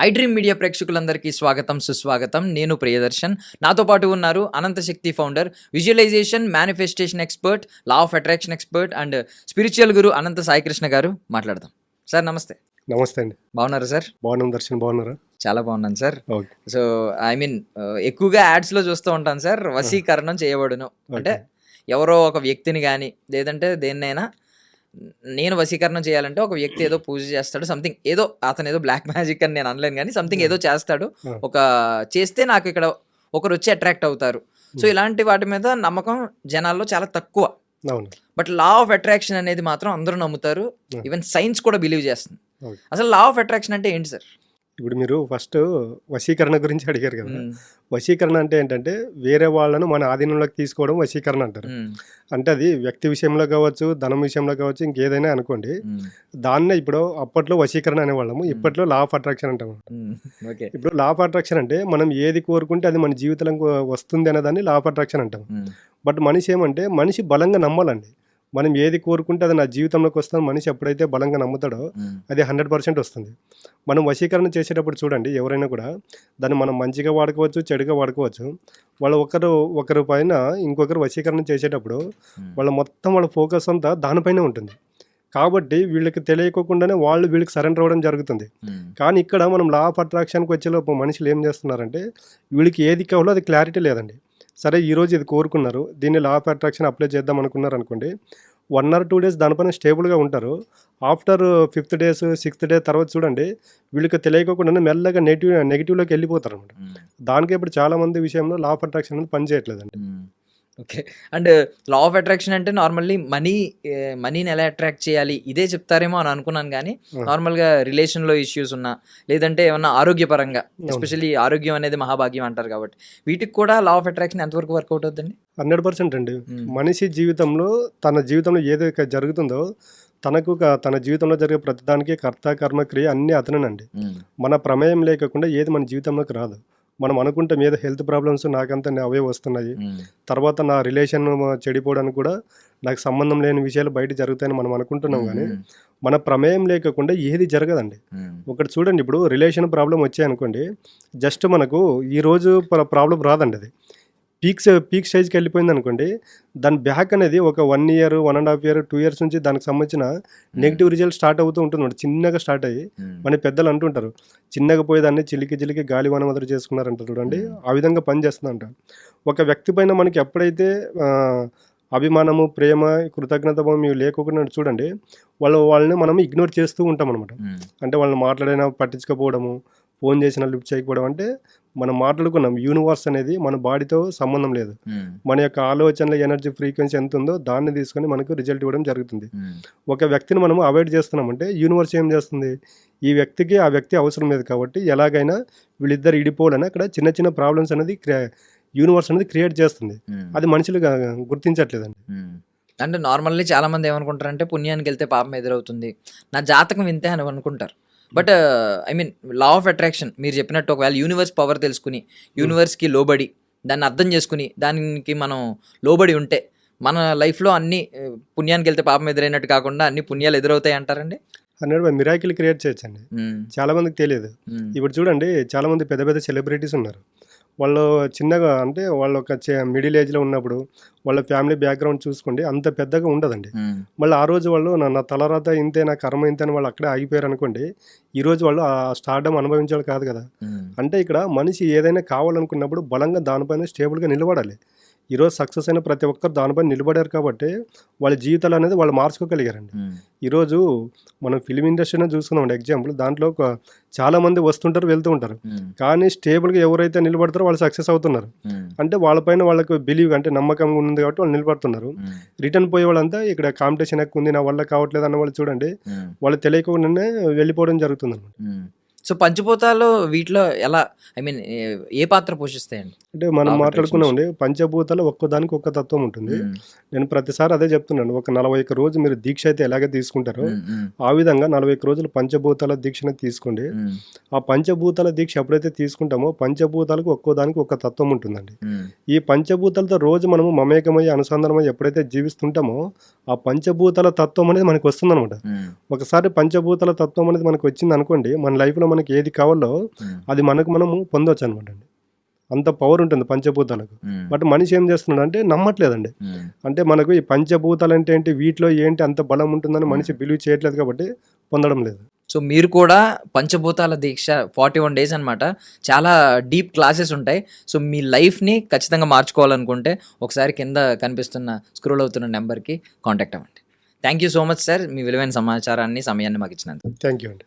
I dream media ప్రేక్షకులందరికీ స్వాగతం సుస్వాగతం. నేను ప్రియదర్శన్. నాతో పాటు ఉన్నారు Anantha Shakti founder visualisation manifestation expert law of attraction expert and spiritual guru Anantha Saikrishna garu మాట్లాడదాం. సార్ నమస్తే. నమస్తే అండి. బాగున్నారా సార్? బాగున్నాం దర్శన్ బాగున్నారా? చాలా బాగున్నాను సార్. సో ఐ మీన్ ఎక్కువగా యాడ్స్లో చూస్తూ ఉంటాను సార్. వశీకరణం చేయబడును. అంటే ఎవరో ఒక వ్యక్తిని కానీ లేదంటే దేన్నైనా నేను వశీకరణం చేయాలంటే ఒక వ్యక్తి ఏదో పూజ చేస్తాడు సంథింగ్ ఏదో అతను ఏదో బ్లాక్ మ్యాజిక్ అని నేను అనలేను కానీ సంథింగ్ ఏదో చేస్తాడు. ఒక చేస్తే నాకు ఇక్కడ ఒకరు వచ్చి అట్రాక్ట్ అవుతారు సో. ఇలాంటి వాటి మీద నమ్మకం జనాల్లో చాలా తక్కువ బట్ లా ఆఫ్ అట్రాక్షన్ అనేది మాత్రం అందరూ నమ్ముతారు. ఈవెన్ సైన్స్ కూడా బిలీవ్ చేస్తుంది. అసలు లా ఆఫ్ అట్రాక్షన్ అంటే ఏంటి సార్ ఇప్పుడు మీరు ఫస్ట్ వశీకరణ గురించి అడిగారు కదా. వశీకరణ అంటే ఏంటంటే వేరే వాళ్ళను మన ఆధీనంలోకి తీసుకోవడం వశీకరణ అంటారు. అంటే అది వ్యక్తి విషయంలో కావచ్చు ధనం విషయంలో కావచ్చు ఇంకేదైనా అనుకోండి. దాన్నే ఇప్పుడు అప్పట్లో వశీకరణ అనేవాళ్ళము ఇప్పట్లో లా ఆఫ్ అట్రాక్షన్ అంటాము. ఓకే. ఇప్పుడు లా ఆఫ్ అట్రాక్షన్ అంటే మనం ఏది కోరుకుంటే అది మన జీవితంలో వస్తుంది అనేదాన్ని లా ఆఫ్ అట్రాక్షన్ అంటాం బట్ మనిషి ఏమంటే మనిషి బలంగా నమ్మాలండి. మనం ఏది కోరుకుంటే అది నా జీవితంలోకి వస్తుంది మనిషి ఎప్పుడైతే బలంగా నమ్ముతాడో అది హండ్రెడ్ పర్సెంట్ వస్తుంది. మనం వశీకరణ చేసేటప్పుడు చూడండి ఎవరైనా కూడా దాన్ని మనం మంచిగా వాడుకోవచ్చు చెడుగా వాడుకోవచ్చు. వాళ్ళు ఒకరు ఒకరి పైన ఇంకొకరు వశీకరణ చేసేటప్పుడు వాళ్ళ మొత్తం వాళ్ళ ఫోకస్ అంతా దానిపైనే ఉంటుంది. కాబట్టి వీళ్ళకి తెలియకోకుండానే వాళ్ళు వీళ్ళకి సరెండర్ అవ్వడం జరుగుతుంది. కానీ ఇక్కడ మనం లా ఆఫ్ అట్రాక్షన్కి వచ్చేలోపు మనుషులు ఏం చేస్తున్నారంటే వీళ్ళకి ఏది కావాలో అది క్లారిటీ లేదండి. సరే ఈరోజు ఇది కోరుకున్నారు. దీన్ని లా ఆఫ్ అట్రాక్షన్ అప్లై చేద్దాం అనుకున్నారు అనుకోండి. వన్ ఆర్ టూ డేస్ దానిపైన స్టేబుల్గా ఉంటారు. After fifth days sixth day తర్వాత చూడండి వీళ్ళకి తెలియకోకుండా మెల్లగా నెగిటివ్ నెగిటివ్లోకి వెళ్ళిపోతారు అనమాట దానికి ఇప్పుడు చాలామంది విషయంలో లా ఆఫ్ అట్రాక్షన్ అనేది పనిచేయట్లేదండి. Okay. And law of attraction అంటే నార్మల్లీ మనీ మనీని ఎలా అట్రాక్ట్ చేయాలి? ఇదే చెప్తారేమో అని అనుకున్నాను కానీ. నార్మల్గా రిలేషన్లో ఇష్యూస్ ఉన్నా లేదంటే ఏమన్నా ఆరోగ్యపరంగా. ఎస్పెషల్లీ ఆరోగ్యం అనేది మహాభాగ్యం అంటారు కాబట్టి. వీటికి కూడా లా ఆఫ్ అట్రాక్షన్ ఎంతవరకు వర్కౌట్ అవుతుంది హండ్రెడ్ పర్సెంట్ అండి. మనిషి జీవితంలో తన జీవితంలో ఏదైతే జరుగుతుందో తనకు తన జీవితంలో జరిగే ప్రతిదానికి కర్త కర్మ క్రియ అన్నీ అతనేనండి. మన ప్రమేయం లేకుండా ఏది మన జీవితంలోకి రాదు. మనం అనుకుంటాం ఏదో హెల్త్ ప్రాబ్లమ్స్ నాకంతా అవే వస్తున్నాయి. తర్వాత నా రిలేషన్ చెడిపోవడానికి కూడా నాకు సంబంధం లేని విషయాలు బయట జరుగుతాయని మనం అనుకుంటున్నాం కానీ మన ప్రమేయం లేకుండా ఏది జరగదండి. ఒకటి చూడండి ఇప్పుడు రిలేషన్ ప్రాబ్లం వచ్చాయనుకోండి జస్ట్ మనకు ఈ రోజు ప్రాబ్లం రాదండి అది. పీక్స్ పీక్ స్టేజ్కి వెళ్ళిపోయింది అనుకోండి దాని బ్యాక్ అనేది ఒక one year one and half year two years నుంచి దానికి సంబంధించిన నెగిటివ్ రిజల్ట్ స్టార్ట్ అవుతూ ఉంటుంది. చిన్నగా స్టార్ట్ అయ్యి మన పెద్దలు అంటుంటారు చిన్నగా పోయేదాన్ని చిలికి చిలికి గాలి వన మొదలు చేసుకున్నారంట చూడండి ఆ విధంగా పనిచేస్తుందంట ఒక వ్యక్తి పైన మనకి ఎప్పుడైతే అభిమానము ప్రేమ కృతజ్ఞత మేము లేకుండా చూడండి వాళ్ళు వాళ్ళని మనం ఇగ్నోర్ చేస్తూ ఉంటాం అనమాట అంటే వాళ్ళని మాట్లాడినా పట్టించుకోపోవడము ఫోన్ చేసినా లిఫ్ట్ చేయకపోవడం అంటే మనం మాట్లాడుకున్నాం. యూనివర్స్ అనేది మన బాడీతో సంబంధం లేదు. మన యొక్క ఆలోచనల ఎనర్జీ ఫ్రీక్వెన్సీ ఎంత ఉందో దాన్ని తీసుకొని మనకు రిజల్ట్ ఇవ్వడం జరుగుతుంది. ఒక వ్యక్తిని మనం అవాయిడ్ చేస్తున్నామంటే యూనివర్స్ ఏం చేస్తుంది? ఈ వ్యక్తికి ఆ వ్యక్తి అవసరం లేదు కాబట్టి ఎలాగైనా వీళ్ళిద్దరు ఇడిపోవాలని అక్కడ చిన్న చిన్న ప్రాబ్లమ్స్ అనేది యూనివర్స్ అనేది క్రియేట్ చేస్తుంది. అది మనుషులు గుర్తించట్లేదండి. అంటే నార్మల్లీ చాలా మంది ఏమనుకుంటారంటే పుణ్యానికి వెళ్తే పాపం ఎదురవుతుంది. నా జాతకం వింతే అని అనుకుంటారు. But I mean law of attraction మీరు చెప్పినట్టు ఒకవేళ యూనివర్స్ పవర్ తెలుసుకుని యూనివర్స్కి లోబడి దాన్ని అర్థం చేసుకుని దానికి మనం లోబడి ఉంటే మన లైఫ్లో అన్ని ఆ, పుణ్యానికి వెళ్తే పాపం ఎదురైనట్టు కాకుండా అన్ని పుణ్యాలు ఎదురవుతాయి అంటారండి? హండ్రెడ్ బై మిరాకిల్ క్రియేట్ చేయొచ్చండి. చాలా మందికి తెలియదు. ఇప్పుడు చూడండి చాలా మంది పెద్ద పెద్ద సెలబ్రిటీస్ ఉన్నారు. వాళ్ళు చిన్నగా అంటే వాళ్ళు ఒక మిడిల్ ఏజ్లో ఉన్నప్పుడు వాళ్ళ ఫ్యామిలీ బ్యాక్గ్రౌండ్ చూసుకోండి అంత పెద్దగా ఉండదండి. మళ్ళీ ఆ రోజు వాళ్ళు నా తలరాత ఇంతే నా కర్మ ఇంతే అని వాళ్ళు అక్కడే ఆగిపోయారు అనుకోండి ఈ రోజు వాళ్ళు ఆ స్టార్డమ్ అనుభవించాలి కాదు కదా. అంటే ఇక్కడ మనిషి ఏదైనా కావాలనుకున్నప్పుడు బలంగా దానిపైన స్టేబుల్గా నిలబడాలి. ఈరోజు సక్సెస్ అయిన ప్రతి ఒక్కరు దానిపైన నిలబడారు కాబట్టి వాళ్ళ జీవితాలు అనేది వాళ్ళు మార్చుకోగలిగారండి. ఈరోజు మనం ఫిలిం ఇండస్ట్రీనే చూసుకున్నాం ఎగ్జాంపుల్ దాంట్లో ఒక చాలా మంది వస్తుంటారు వెళ్తూ ఉంటారు. కానీ స్టేబుల్గా ఎవరైతే నిలబడతారో వాళ్ళు సక్సెస్ అవుతున్నారు. అంటే వాళ్ళపైన వాళ్ళకు బిలీవ్ అంటే నమ్మకం ఉంది కాబట్టి వాళ్ళు నిలబడుతున్నారు. రిటర్న్ పోయే వాళ్ళంతా ఇక్కడ కాంపిటీషన్ ఎక్కువ ఉంది నా వల్ల కావట్లేదు అన్న వాళ్ళు చూడండి. వాళ్ళు తెలియకుండానే వెళ్ళిపోవడం జరుగుతుంది అనమాట సో పంచభూతాలు వీటిలో ఎలా ఐ మీన్ ఏ పాత్ర పోషిస్తాయండి? అంటే మనం మాట్లాడుకున్నామండి పంచభూతాలు ఒక్కదానికి ఒక్క తత్వం ఉంటుంది. నేను ప్రతిసారి అదే చెప్తున్నాను ఒక నలభై ఒక్క రోజు మీరు దీక్ష అయితే ఎలాగే తీసుకుంటారో ఆ విధంగా నలభై ఒక్క రోజులు పంచభూతాల దీక్షను తీసుకోండి. ఆ పంచభూతాల దీక్ష ఎప్పుడైతే తీసుకుంటామో పంచభూతాలకు ఒక్కో దానికి ఒక తత్వం ఉంటుందండి. ఈ పంచభూతాలతో రోజు మనము మమేకమయ్యి అనుసంధానమై ఎప్పుడైతే జీవిస్తుంటామో ఆ పంచభూతాల తత్వం అనేది మనకు వస్తుందన్నమాట. ఒకసారి పంచభూతాల తత్వం అనేది మనకు వచ్చింది అనుకోండి మన లైఫ్లో మనం మనకి ఏది కావాలో అది మనకు మనము పొందవచ్చు అనమాట అండి. అంత పవర్ ఉంటుంది పంచభూతాలకు. బట్ మనిషి ఏం చేస్తున్నాడు అంటే నమ్మట్లేదండి అంటే మనకు ఈ పంచభూతాలు అంటే ఏంటి వీటిలో ఏంటి అంత బలం ఉంటుందని మనిషి బిలీవ్ చేయట్లేదు కాబట్టి పొందడం లేదు. సో మీరు కూడా పంచభూతాల దీక్ష ఫార్టీ వన్ డేస్ అనమాట చాలా డీప్ క్లాసెస్ ఉంటాయి. సో మీ లైఫ్ని ఖచ్చితంగా మార్చుకోవాలనుకుంటే ఒకసారి కింద కనిపిస్తున్న స్క్రోల్ అవుతున్న నెంబర్కి కాంటాక్ట్ అవ్వండి. Thank you so much sir మీ విలువైన సమాచారాన్ని సమయాన్ని మాకు ఇచ్చినందుకు. థ్యాంక్ యూ అండి.